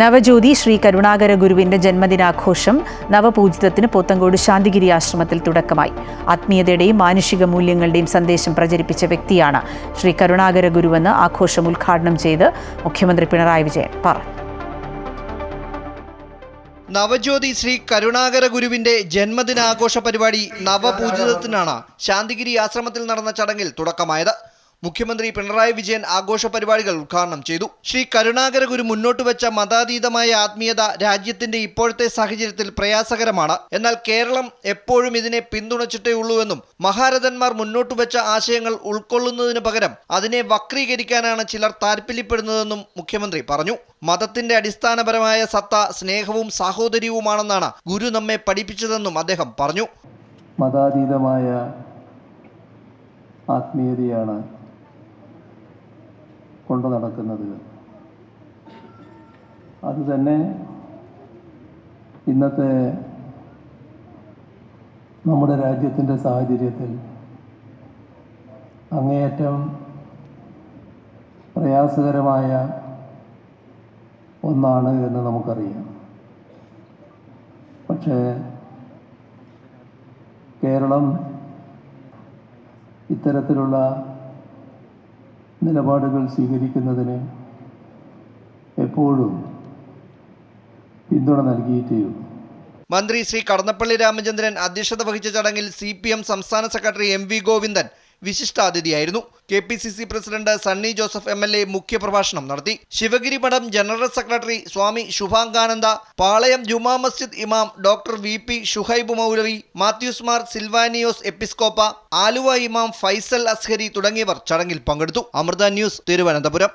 നവജ്യോതി ശ്രീ കരുണാകര ഗുരുവിന്റെ ജന്മദിനാഘോഷം നവപൂജിതത്തിന് പോത്തങ്കോട് ശാന്തിഗിരി ആശ്രമത്തിൽ തുടക്കമായി. ആത്മീയതയുടെയും മാനുഷിക മൂല്യങ്ങളുടെയും സന്ദേശം പ്രചരിപ്പിച്ച വ്യക്തിയാണ് ശ്രീ കരുണാകര ഗുരുവെന്ന് ആഘോഷം ഉദ്ഘാടനം ചെയ്ത് മുഖ്യമന്ത്രി പിണറായി വിജയൻ പറഞ്ഞു. നവജ്യോതി ശ്രീ കരുണാകര ഗുരുവിന്റെ ജന്മദിനാഘോഷ പരിപാടി നവപൂജിതത്തിനാണ് ശാന്തിഗിരി ആശ്രമത്തിൽ നടന്ന ചടങ്ങിൽ തുടക്കമായത്. മുഖ്യമന്ത്രി പിണറായി വിജയൻ ആഘോഷ പരിപാടികൾ ഉദ്ഘാടനം ചെയ്തു. ശ്രീ കരുണാകര ഗുരു മുന്നോട്ട് വെച്ച മതാതീതമായ ആത്മീയത രാജ്യത്തിന്റെ ഇപ്പോഴത്തെ സാഹചര്യത്തിൽ പ്രയാസകരമാണ്. എന്നാൽ കേരളം എപ്പോഴും ഇതിനെ പിന്തുണച്ചിട്ടേ ഉള്ളൂവെന്നും മഹാരഥന്മാർ മുന്നോട്ട് വെച്ച ആശയങ്ങൾ ഉൾക്കൊള്ളുന്നതിന് പകരം അതിനെ വക്രീകരിക്കാനാണ് ചിലർ താൽപ്പര്യപ്പെടുന്നതെന്നും മുഖ്യമന്ത്രി പറഞ്ഞു. മതത്തിന്റെ അടിസ്ഥാനപരമായ സത്ത സ്നേഹവും സാഹോദര്യവുമാണെന്നാണ് ഗുരു നമ്മെ പഠിപ്പിച്ചതെന്നും അദ്ദേഹം പറഞ്ഞു. മതാതീതമായ ആത്മീയതയാണ് കൊണ്ടു നടക്കുന്നത്. അതുതന്നെ ഇന്നത്തെ നമ്മുടെ രാജ്യത്തിന്റെ സാഹചര്യത്തിൽ അങ്ങേയറ്റം പ്രയാസകരമായ ഒന്നാണ് എന്ന് നമുക്കറിയാം. പക്ഷേ കേരളം ഇത്തരത്തിലുള്ള നിലപാടുകൾ സ്വീകരിക്കുന്നതിന് എപ്പോഴും പിന്തുണ നൽകിയിട്ടേയുള്ളൂ മന്ത്രി ശ്രീ കടന്നപ്പള്ളി രാമചന്ദ്രൻ അധ്യക്ഷത വഹിച്ച ചടങ്ങിൽ സി സംസ്ഥാന secretary M V Govindan വിശിഷ്ടാതിഥിയായിരുന്നു. K P C C president Sunny Joseph M L A മുഖ്യപ്രഭാഷണം നടത്തി. ശിവഗിരി മഠം ജനറൽ സെക്രട്ടറി സ്വാമി ശുഭാംഗാനന്ദ പാളയം ജുമാ മസ്ജിദ് ഇമാം doctor V P Shuhaib Maulavi Mathews Mar Silvanios Episcopa Aluva ഇമാം ഫൈസൽ അസ്ഹരി തുടങ്ങിയവർ ചടങ്ങിൽ പങ്കെടുത്തു. അമൃത ന്യൂസ് തിരുവനന്തപുരം.